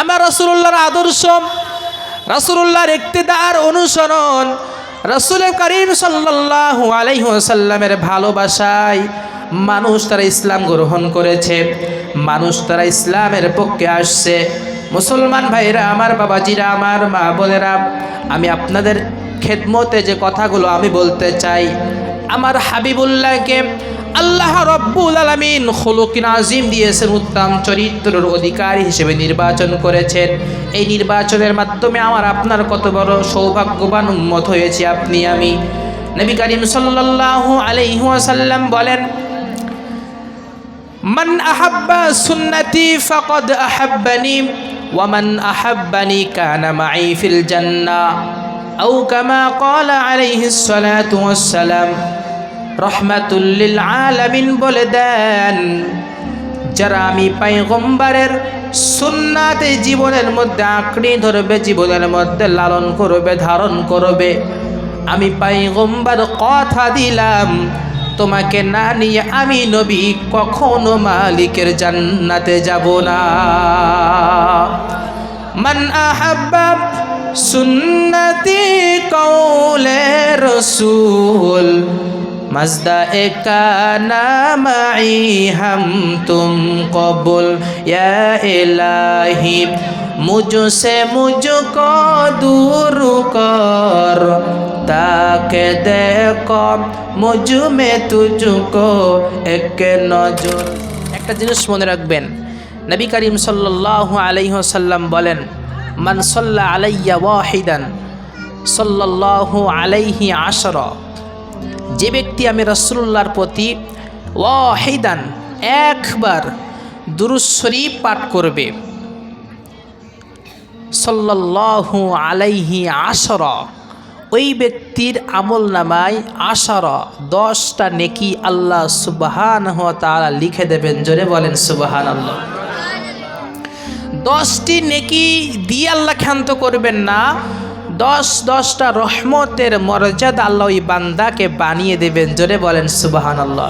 আমার রসুল্লাহর আদর্শ রসুল্লাহর ইক্তিদার, অনুসরণ রসুল করিম সাল্লাহ আলাইসাল্লামের ভালোবাসায় মানুষ তারা ইসলাম গ্রহণ করেছে, মানুষ তারা ইসলামের পক্ষে আসছে। মুসলমান ভাইরা আমার বাবাজিরা, আমার মা বোনেরা, আমি আপনাদের খেদমতে যে কথাগুলো আমি বলতে চাই, আমার হাবিবুল্লাহকে আল্লাহ রব্বুল আলমিন হলুকিন আজিম দিয়েছেন উত্তম চরিত্রের অধিকারী হিসেবে নির্বাচন করেছেন। এই নির্বাচনের মাধ্যমে আমার আপনার কত বড় সৌভাগ্যবান উন্মত হয়েছে আপনি, আমি। নবী করিম সাল্লাল্লাহু আলাইহি ওয়াসাল্লাম বলেন, মান আহাব্বা সুন্নতি ফাকাদ আহাব্বানি, ওয়া মান আহাব্বানি কানা মাই ফিল জান্নাহ, আও কামা ক্বালা আলাইহিস সালাতু ওয়াস সালাম রহমাতুল্লিল আলামিন বলে দেন, যারা আমি পাইগম্বারের সুন্নাতে জীবনের মধ্যে আঁকড়ে ধরবে, জীবনের মধ্যে লালন করবে, ধারণ করবে, আমি পাইগম্বার কথা দিলাম, তোমাকে না নিয়ে আমি নবী কখনো মালিকের জান্নাতে যাব না। মান আহাব্বা সুন্নতি কৌলে রসুল মাজদা একানা মাই হাম তুম কবুল, ইয়া ইলাহি মুজুসে মুজুকো দূর কর, তাকে দেখ মুজুমে তুজুকো এক নজর। একটা জিনিস মনে রাখবেন, নবী করিম সাল্লাহ আলাইহসাল্লাম বলেন, মান সাল্লা আলাইয়া ওয়াহিদান সাল্লাহ আলাইহি আশরা। যে ব্যক্তি আমি রসুল্লাহর প্রতি ওয়াহিদান একবার দুরুজ শরীফ পাঠ করবে, সাল্লাল্লাহু আলাইহি আশরা, ওই ব্যক্তির আমল নামায় আশারা, দশটা নেকি আল্লাহ সুবাহান তারা লিখে দেবেন, জোরে বলেন সুবাহান আল্লাহ দশটি নেকি দিয়ে আল্লাহ ক্ষান্ত করবেন না দশ দশটা রহমতের মর্যাদা আল্লাহ ওই বান্দাকে বানিয়ে দেবেন। জোরে বলেন সুবাহান আল্লাহ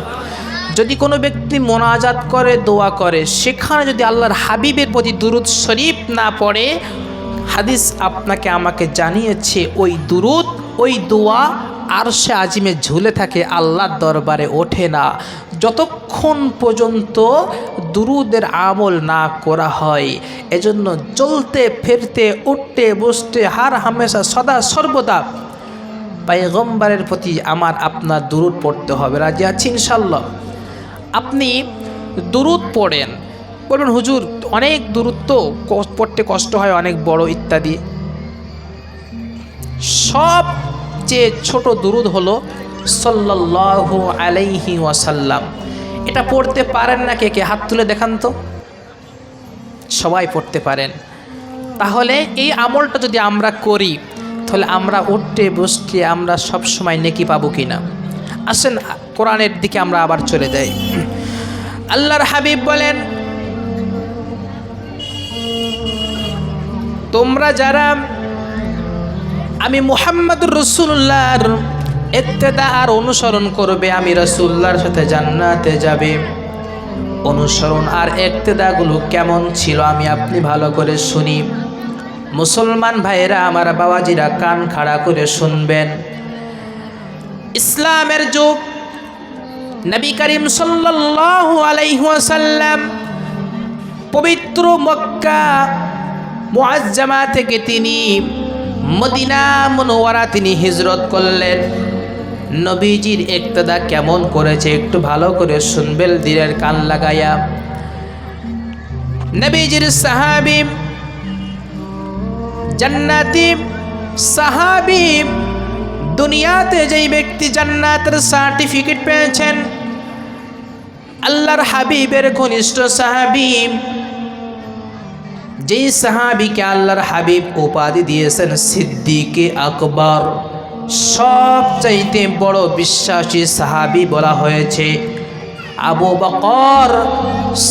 যদি কোনো ব্যক্তি মোনাজাত করে, দোয়া করে, সেখানে যদি আল্লাহর হাবিবের প্রতি দুরুদ শরীফ না পড়ে, হাদিস আপনাকে, আমাকে জানিয়েছে, ওই দুরুদ, ওই দোয়া আর সে আজিমে ঝুলে থাকে আল্লাহর দরবারে ওঠে না। যতক্ষণ পর্যন্ত দুরুদের আমল না করা হয়, এজন্য চলতে, ফিরতে, উঠতে, বসতে, হার হামেশা সদা সর্বদা পাইগম্বারের প্রতি আমার আপনার দুরুদ পড়তে হবে। রাজি আছি ইনশাল্লাহ আপনি দুরুদ পড়েন। বলবেন, হুজুর, অনেক দূরত্ব পড়তে কষ্ট হয়, অনেক বড় ইত্যাদি। সবচেয়ে ছোট দুরুদ হলো সাল্লাল্লাহু আলাইহি ওয়াসাল্লাম। এটা পড়তে পারেন না কে কে? হাত তুলে দেখান তো। সবাই পড়তে পারেন। তাহলে এই আমলটা যদি আমরা করি, তাহলে আমরা উঠতে, বসতে আমরা সব সময় নেকি পাবো কিনা? আসেন, কোরআনের দিকে আমরা আবার চলে যাই। আল্লাহর হাবিব বলেন, তোমরা যারা আমি মোহাম্মদুর রসুল্লাহর আর অনুসরণ করবে, আমি রসুল্লাহর সাথে জান্নাতে যাবে। অনুসরণ আর একতেদাগুলো কেমন ছিল আমি আপনি ভালো করে শুনি। মুসলমান ভাইয়েরা, আমার বাবাজিরা কান খাড়া করে শুনবেন। ইসলামের যুগ, নবী করিম সাল্লাল্লাহু পবিত্র মক্কা মুআজ্জামা থেকে তিনি মদিনা মনোয়ারা তিনি হিজরত করলেন। নবীজির একতদা কেমন করেছে একটু ভালো করে শুনবেন দিনের কান লাগাইয়া। নবীজির সাহাবি, জান্নাতি সাহাবি, দুনিয়াতে যেই ব্যক্তি জান্নাতের সার্টিফিকেট পেয়েছেন, আল্লাহর হাবিবের ঘনিষ্ঠ সাহাবি যেই সাহাবিকে আল্লাহর হাবিব উপাধি দিয়েছেন সিদ্দিকে আকবর, সবচাইতে বড় বিশ্বাসী সাহাবি বলা হয়েছে আবু বকর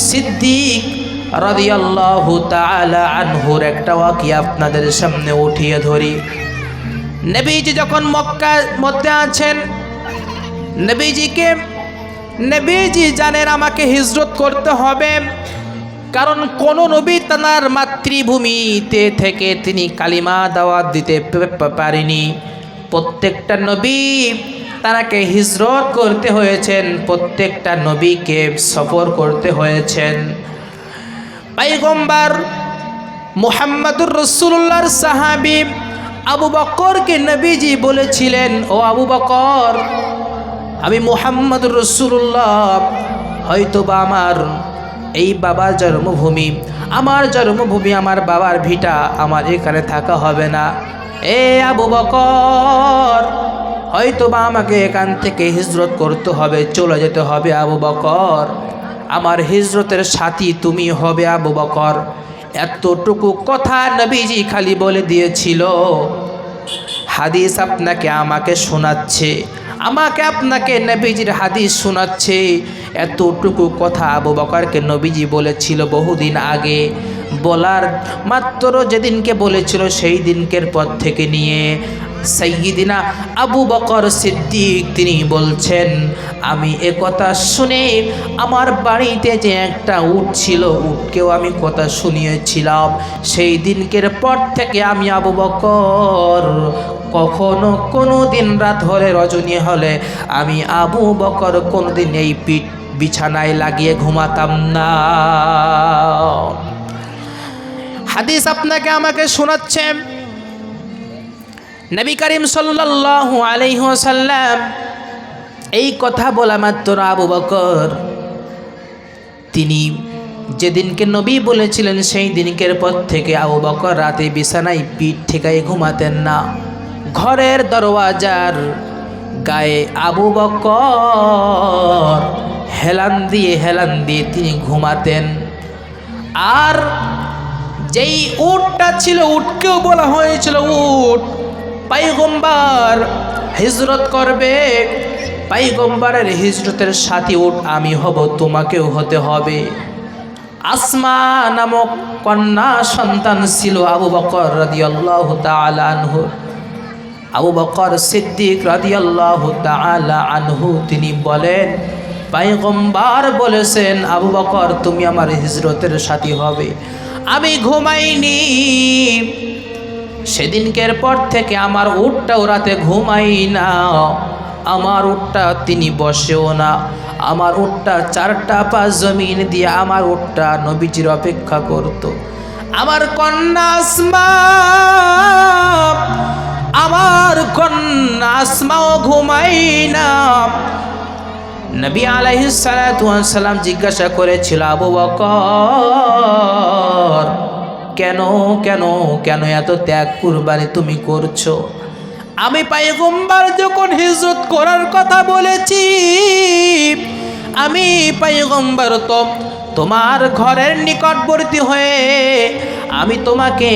সিদ্দিক রদিয়াল্লাহু তাআলা আনহুর একটা ওয়াকিয়া আপনাদের সামনে উঠিয়ে ধরি। নবীজি যখন মক্কার মধ্যে আছেন, নবীজিকে, নবীজি জানেন আমাকে হিজরত করতে হবে। কারণ কোন নবী তার মাতৃভূমিতে থেকে তিনি কালিমা দাওয়াত দিতে পারেনি। প্রত্যেকটা নবী তারাকে হিজরত করতে হয়েছেন, প্রত্যেকটা নবীকে সফর করতে হয়েছেন। পাইগম্বার মোহাম্মদুর রসুল্লাহর সাহাবি আবু বকরকে নবীজি বলেছিলেন, ও আবু বকর, আমি মোহাম্মদ রসুল্লাহ হয়তো বা আমার এই বাবার জন্মভূমি। আমার জন্মভূমি, আমার বাবার ভিটা আমার এখানে থাকা হবে না। এ আবু বকর, হয়তো বা আমাকে এখান থেকে হিজরত করতে হবে, চলে যেতে হবে আবু বকর। আমার হিজরতের সাথী তুমি হবে আবু বকর। এতটুকু কথা নবীজি খালি বলে দিয়েছিল। হাদিস আপনাকে আমাকে শোনাচ্ছে। আমাকে আপনাকে নবীজির হাদিস শোনাচ্ছে। এতটুকু কথা আবু বকরকে নবীজি বলেছিল বহুদিন আগে। বলার মাত্র যেদিনকে বলেছিল সেই দিনকের পর থেকে নিয়ে সাইয়িদিনা আবু বকর সিদ্দিক তিনি বলছেন, আমি এ কথা শুনে আমার বাড়িতে যে একটা উট ছিল, উটকেও আমি কথা শুনিয়েছিলাম। সেই দিনকের পর থেকে আমি আবু বকর কখনো কোনো দিন রাত হলে রজনী হলে আমি আবু বকর কোনো দিন এই পিঠ বিছানায় লাগিয়ে ঘুমাতাম না। হাদিস আপনাকে আমাকে শোনাচ্ছেন নবী করিম সাল্লাল্লাহু আলাইহি ওয়াসাল্লাম এই কথা বলা মাত্র আবু বকর। তিনি যেদিনকে নবী বলেছিলেন, সেই দিনকের পর থেকে আবু বকর রাতে বিছানায় পিঠ ঠেকাই ঘুমাতেন না। ঘরের দরওয়াজার গায়ে আবু বকর। হেলান দিয়ে হেলান দিয়ে তিনি ঘুমাতেন। আর যেই উটটা ছিল উটকেও বলা হয়েছিল, উট পাইগম্বার হিজরত করবে। পাইগম্বারের হিজরতের সাথী উট, আমি হব, তোমাকেও হতে হবে। আসমা নামক কন্যা সন্তান ছিল আবু বকর রাদিয়াল্লাহু তাআলা আনহু। আবু বকর সিদ্দিক রাদিয়াল্লাহু তাআলা আনহু, তিনি বলেন পাইগম্বার বলেছেন, আবু বকর, তুমি আমার হিজরতের সাথী হবে। আমি ঘুমাইনি। সেদিনকের পর থেকে আমার উটটাও রাতে ঘুমাই না। আমার উটটা তিনি বসেও না। আমার উটটা চারটা পাঁচ জমিন দিয়ে আমার উটটা নবীজির অপেক্ষা করত। আমার কন্যা আসমা আমার কন্যা আসমাও ঘুমাই না। নবী আলাইসালাম জিজ্ঞাসা করেছিল, আবু বকর, কেন কেন কেন এত ত্যাগ কুরবানি তুমি করছ? আমি পাইগম্বার যখন হিজরত করার কথা বলেছি, আমি পাইগম্বার তো তোমার ঘরের নিকটবর্তী হয়ে আমি তোমাকে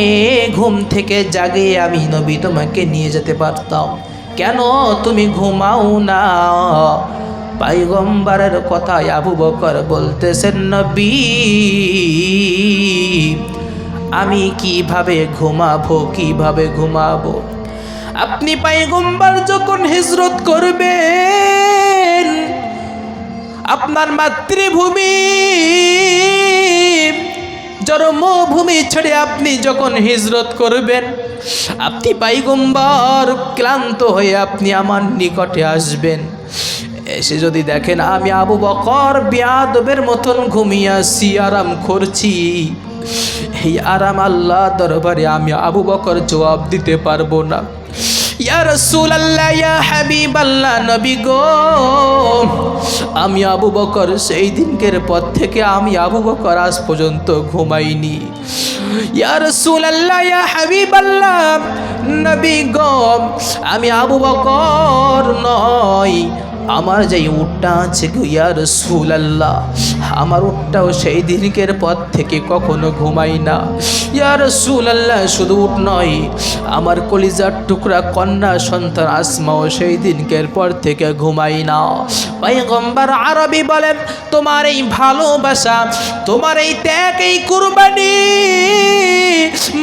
ঘুম থেকে জাগিয়ে আমি নবী তোমাকে নিয়ে যেতে পারতাম। কেন তুমি ঘুমাও না? পাইগম্বারের কথা আবু বকর বলতেছেন, নবী, আমি কীভাবে ঘুমাবো কীভাবে ঘুমাবো? আপনি পাইগম্বার যখন হিজরত করবেন, আপনার মাতৃভূমি জন্মভূমি ছেড়ে আপনি যখন হিজরত করবেন, আপনি পাইগম্বার, ক্লান্ত হয়ে আপনি আমার নিকটে আসবেন। এসে যদি দেখেন আমি আবু বকর বিয়াদবের মতন ঘুমিয়ে আসছি আরাম করছি, এই আরাম আল্লাহ দরবারে আমি আবু বকর জবাব দিতে পারব না। ইয়া রসুল ইয়া হাবিব আল্লাহ নবী গো। আমি আবু বকর, সেই দিনকের পর থেকে আমি আবু বকর আজ পর্যন্ত ঘুমাইনি। ইয়া রসুল ইয়া হাবিব আল্লাহ নবী গো, আমি আবু বকর নয় আমার যে উটটা আছে গো ইয়া রসুল আল্লাহ আমার উটটাও সেই দিনকের পর থেকে কখনো ঘুমাই না। ইয়া রসুল আল্লাহ শুধু উট নয়, আমার কলিজার টুকরা কন্যা সন্তান আসমাও সেই দিনকের পর থেকে ঘুমাই না। পয়গম্বর আরবি বলেন, তোমার এই ভালোবাসা, তোমার এই ত্যাগ, এই কুরবানি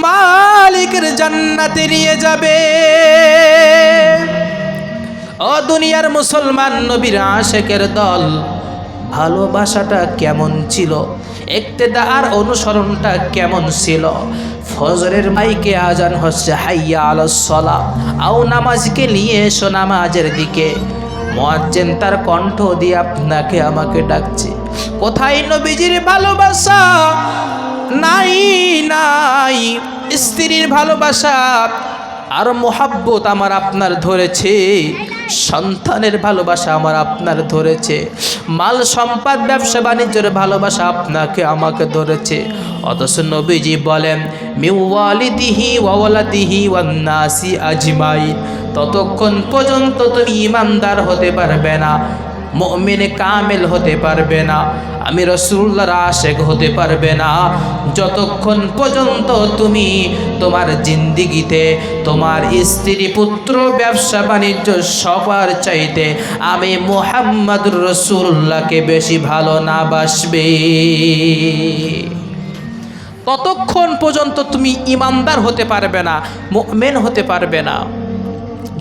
মালিকের জান্নাতে নিয়ে যাবে। ও দুনিয়ার মুসলমান নবীর আশেকের দল, ভালোবাসাটা কেমন ছিল? আর অনুসরণটা কেমন ছিল? ফজরের মাইকে আজান হচ্ছে, হাইয়া আলসলা আও নামাজকে নিয়ে এসো নামাজের দিকে। মোয়াজ্জেন তার কণ্ঠ দিয়ে আপনাকে আমাকে ডাকছে। কোথায় নবীজির ভালোবাসা? নাই নাই। স্ত্রীর ভালোবাসা আর মোহাব্বত আমার আপনার ধরেছে। সন্তানের ভালোবাসা আমার আপনার ধরেছে। মাল সম্পদ, ব্যবসা, বাণিজ্যের ভালোবাসা আপনাকে, আমাকে ধরেছে। অথচ নবীজি বলেন মিউওয়ালিদিহি ওয়ালাদিহি ওয়ান্নাসি আজমাই ততক্ষণ পর্যন্ত তুমি ইমানদার হতে পারবে না। মমিনে কামেল হতে পারবে না আমি রসুল্লার আশেক হতে পারবে না। যতক্ষণ পর্যন্ত তুমি তোমার জিন্দিগিতে তোমার স্ত্রী, পুত্র, ব্যবসা, বাণিজ্য সবার চাইতে আমি মোহাম্মদুর রসুল্লাহকে বেশি ভালো না বাসবে। ততক্ষণ পর্যন্ত তুমি ইমানদার হতে পারবে না মেন হতে পারবে না।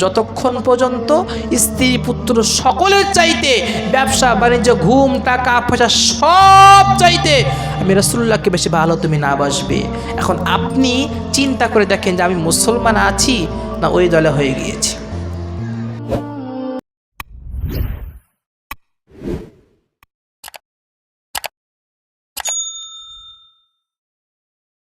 যতক্ষণ পর্যন্ত স্ত্রী পুত্র সকলের চাইতে ব্যবসা, বাণিজ্য, ঘুম, টাকা, পয়সা সব চাইতে আমি রসুল্লাহকে বেশি ভালো তুমি না বাসবে। এখন আপনি চিন্তা করে দেখেন যে আমি মুসলমান আছি না ওই দলে হয়ে গিয়েছি।